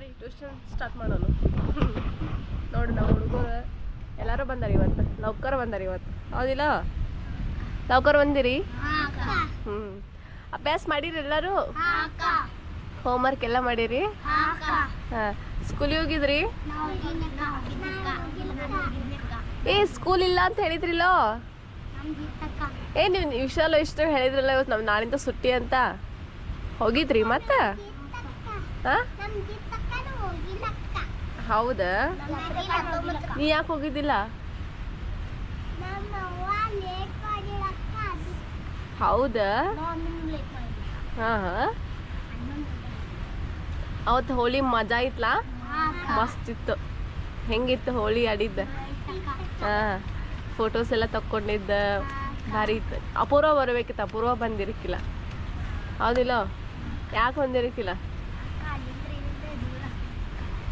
ಬರ್ರಿ tuition start ಮಾಡೋಣ. ನೋಡಿ ನಾವು ಹುಡುಗರು ಎಲ್ಲರೂ ಬಂದಾರ ಇವತ್ತು. ಲೌಕರ್ ಬಂದಾರ ಇವತ್ತು. ಹೌದಿಲ್ಲ? ಲೌಕರ್ ಬಂದಿರಿ? ಹ್ಮ್. ಅಭ್ಯಾಸ ಮಾಡಿರಿ ಎಲ್ಲರೂ? ಹೋಮ್ವರ್ಕ್ ಎಲ್ಲ ಮಾಡಿರಿ? ಹಾಂ. ಸ್ಕೂಲಿಗೆ ಹೋಗಿದ್ರಿ? ಏ ಸ್ಕೂಲ್ ಇಲ್ಲ ಅಂತ ಹೇಳಿದ್ರಿಲ್ಲ? ಏ, ನೀವು ವಿಶಾಲ ಇಷ್ಟು ಹೇಳಿದ್ರಲ್ಲ ಇವತ್ತು ನಮ್ಮ ನಾಳಿಂದ ಸುಟ್ಟಿ ಅಂತ? ಹೋಗಿದ್ರಿ ಮತ್ತೆ? ಹಾಂ? ಹೌದಾ? ನೀ ಯಾಕೆ ಹೋಗಿದ್ದಿಲ್ಲ? ಹೌದ? ಹಾಂ ಹೋಳಿ ಮಜಾ ಇತ್ಲಾ? ಮಸ್ತ್ ಇತ್ತು. ಹೆಂಗಿತ್ತು ಹೋಳಿ ಆಡಿದ್ದ? ಹಾಂ. ಫೋಟೋಸ್ ಎಲ್ಲ ತಕ್ಕೊಂಡಿದ್ದ. ಭಾರಿ ಇತ್ತು. ಅಪೂರ್ವ ಬರ್ಬೇಕಿತ್ತು. ಅಪೂರ್ವ ಬಂದಿರಕ್ಕಿಲ್ಲ ಹೌದಿಲ್ಲ? ಯಾಕೆ ಬಂದಿರಕ್ಕಿಲ್ಲ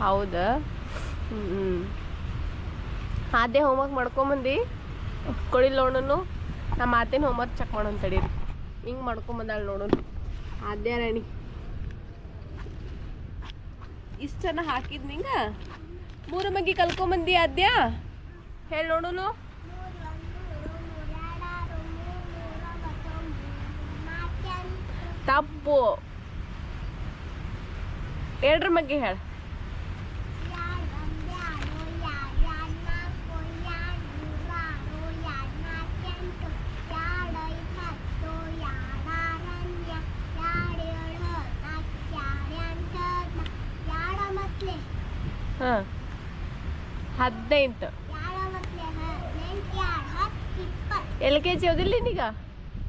ಹೌದಾ? ಹ್ಞೂ ಹ್ಞೂ ಅದೇ ಹೋಮ್ವರ್ಕ್ ಮಾಡ್ಕೊಂಬಂದು? ಕೊಡಿಲ್ಲ ನೋಡೋನು ನಮ್ಮ ಮಾತೇನು ಹೋಮ್ವರ್ಕ್ ಚೆಕ್ ಮಾಡೋಣ ತಡೀರಿ. ಹಿಂಗೆ ಮಾಡ್ಕೊಂಬಂದಾಳ ನೋಡೋನು ಅದೇ ರಾಣಿ. ಇಷ್ಟು ಜನ ಹಾಕಿದ್ ನಿಂಗ? ಮೂರು ಮಗ್ಗಿ ಕಲ್ಕೊಂಬಂದಿ ಆದ್ಯಾ? ಹೇಳಿ ನೋಡೋನು. ತಪ್ಪು. ಎರಡ್ರ ಮಗ್ಗೆ ಹೇಳ. ಹಾಂ. ಹದಿನೆಂಟು ಎಲ್ ಕೆ ಜಿ ಓದಿಲ್ಲ ನೀಗ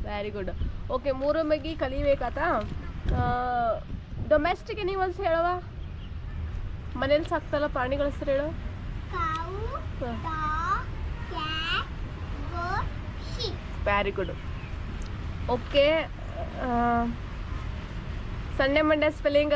ವೆರಿ ಗುಡ್ ಓಕೆ ಮೂರು ಮಗಿ ಕಲಿಬೇಕಾತ ಡೊಮೆಸ್ಟಿಕ್ ಅನಿಮಲ್ಸ್ ಹೇಳುವ ಮನೇಲಿ ಸಾಕ್ತಲ್ಲ ಪ್ರಾಣಿಗಳ ಹೆಸರು ಹೇಳು. Very good okay Sunday Monday spelling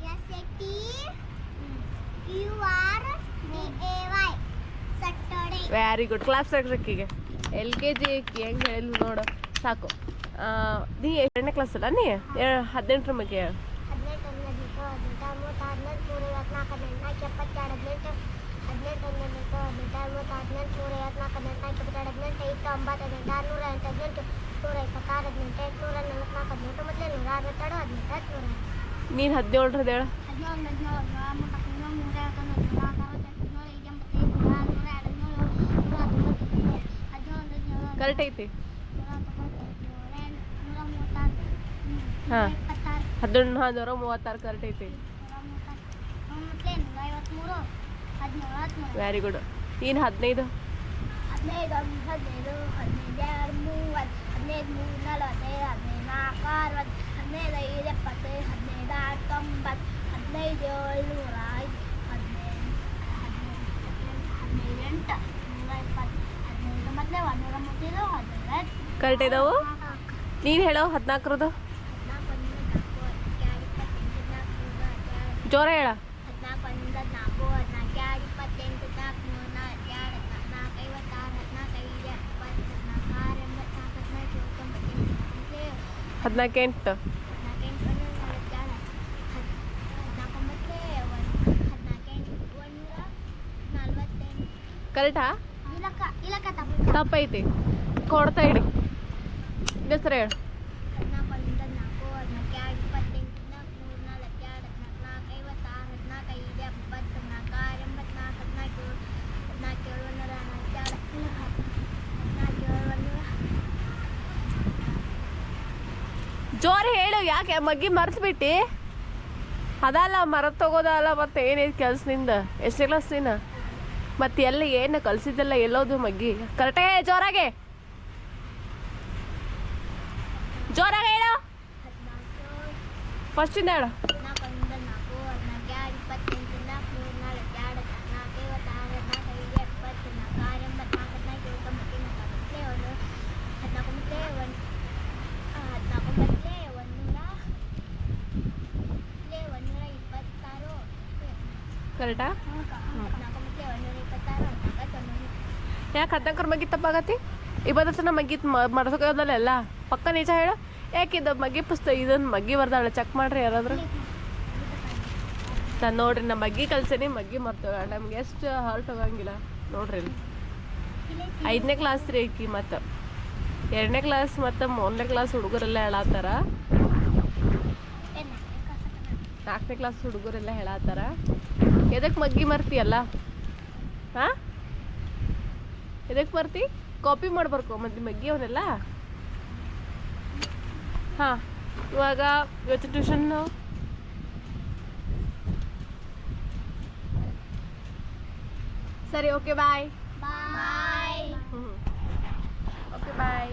very good class ತೆಗ್ಸಕ್ಕಿಗೆ L K G ಹೆಂಗೆ ಹೇಳಿಲ್ಲ ನೋಡು. ಸಾಕು. ನೀ ಎರಡನೇ ಕ್ಲಾಸ್ ಅಲ್ಲ ನೀ? ಹದಿನೆಂಟರ ಬಗ್ಗೆ ನೀನು ಹದಿನೇಳರದ್ದು ಹೇಳು. ಕರೆಕ್ಟ್ ಐತಿ. ಹಾ. ಹದಿನೆಂಟು ಹದಿನೂರ ಮೂವತ್ತಾರು ಕರೆಕ್ಟ್ ಐತಿ. ವೆರಿ ಗುಡ್ ಹದಿನೈದು ಹದಿನೈದು? ಹದಿನೈದು ಹದಿನೈದು ಎರಡು ಮೂವತ್ತು ಹದಿನೈದು ಮೂರು ನಲವತ್ತೈದು ಹದಿನೈದು ನಾಲ್ಕು ಅರವತ್ತು ಹದಿನೈದು ಐದು ಎಪ್ಪತ್ತೈದು ಹದಿನೈದು ಆರು ತೊಂಬತ್ತು ಹದಿನೈದು ಏಳು ನೂರ ಐದು ಹದಿನೈದು ಹದಿನೈದು ಎಂಟು ನೂರ ಇಪ್ಪತ್ತು ಹದಿನೈದು ಮತ್ತೆ ಒಂದೂರ ಮೂವತ್ತೈದು ಹದಿನೈದು ಕರೆಕ್ಟ್ ಇದಾವು ನೀನು ಹೇಳೋ ಹದಿನಾಲ್ಕರದು? ಹದಿನಾಲ್ಕು ಹೇಳ. ನಾಲ್ಕು ಹದಿನಾಲ್ಕು ಏಳು ಒಂದೂರ ಕೊಡ್ತಾ ಇಡಿ ಏಳು ಒಂದೂರ ಜೋರ್ ಹೇಳು ಯಾಕೆ ಮಗ್ಗಿ ಮರ್ತ್ಬಿಟ್ಟಿ ಅದಲ್ಲ ಮರತ್ ತಗೋದಲ್ಲ ಮತ್ತೆ ಏನೈತಿ ಕೆಲ್ಸದಿಂದ ನಿಂದ ಎಷ್ಟನೇ ಕ್ಲಾಸ್ ನೀನು ಮತ್ತೆ ಎಲ್ಲ ಏನು ಕಲಿಸಿದ್ದೆಲ್ಲ ಎಲ್ಲೋದು ಮಗ್ಗಿ. ಕರೆಕ್ಟಾಗೆ ಜೋರಾಗೆ. ಜೋರಾಗೆ ಹೇಳ. ಹದಿನಾಲ್ಕು ಫಸ್ಟಿಂದ ಹೇಳು. ಕರೆಕ್ಟಾ ಹದಿನಾಲ್ಕು ಮತ್ತೆ ಒಂದೂರ ಇಪ್ಪತ್ತಾರು ಹದಿನಾಲ್ಕು ತೊಂಬತ್ತು ಯಾಕೆ ಹದಿನಾಲ್ಕರ ಮಗ್ಗಿ ತಪ್ಪಾಗತ್ತಿ ಇವತ್ತು ಮಗ್ಗಿ ಮರ್ಸೋದಲ್ಲ ಎಲ್ಲ? ಪಕ್ಕ ನಿಜ ಹೇಳು. ಯಾಕೆ ಮಗ್ಗಿ ಪುಸ್ತಕ, ಇದೊಂದು ಮಗ್ಗಿ ಬರ್ದಾಳೆ ಚೆಕ್ ಮಾಡ್ರಿ ಯಾರಾದರೂ. ನಾನು ನೋಡ್ರಿ ನಮ್ಮ ಮಗ್ಗಿ ಕಲ್ಸೇನಿ, ಮಗ್ಗಿ ಮರ್ತೇವೆ ನಮ್ಗೆ ಎಷ್ಟು ಹಾರ್ಟ್ ಹೋಗಂಗಿಲ್ಲ ನೋಡ್ರಿ ಐದನೇ ಕ್ಲಾಸ್ ರೀ ಈಕಿ ಮತ್ತು. ಎರಡನೇ ಕ್ಲಾಸ್ ಮತ್ತು ಮೂರನೇ ಕ್ಲಾಸ್ ಹುಡುಗರೆಲ್ಲ ಹೇಳತ್ತಾರ ನಾಲ್ಕನೇ ಕ್ಲಾಸ್ ಹುಡುಗರೆಲ್ಲ ಹೇಳತ್ತಾರ ಎದಕ್ಕೆ ಮಗ್ಗಿ ಮರ್ತಿಯಲ್ಲ? ಹಾಂ? ಇದಕ್ಕೆ ಬರ್ತಿ? ಕಾಪಿ ಮಾಡ್ಬಾರ್ಕೊ ಮತ್ತೆ ಮಗ್ಗಿ ಅವನ್ನೆಲ್ಲ ಹಾಂ ಇವಾಗ ಇವತ್ತು ಟ್ಯೂಷನ್ನು ಸರಿ okay bye bye okay bye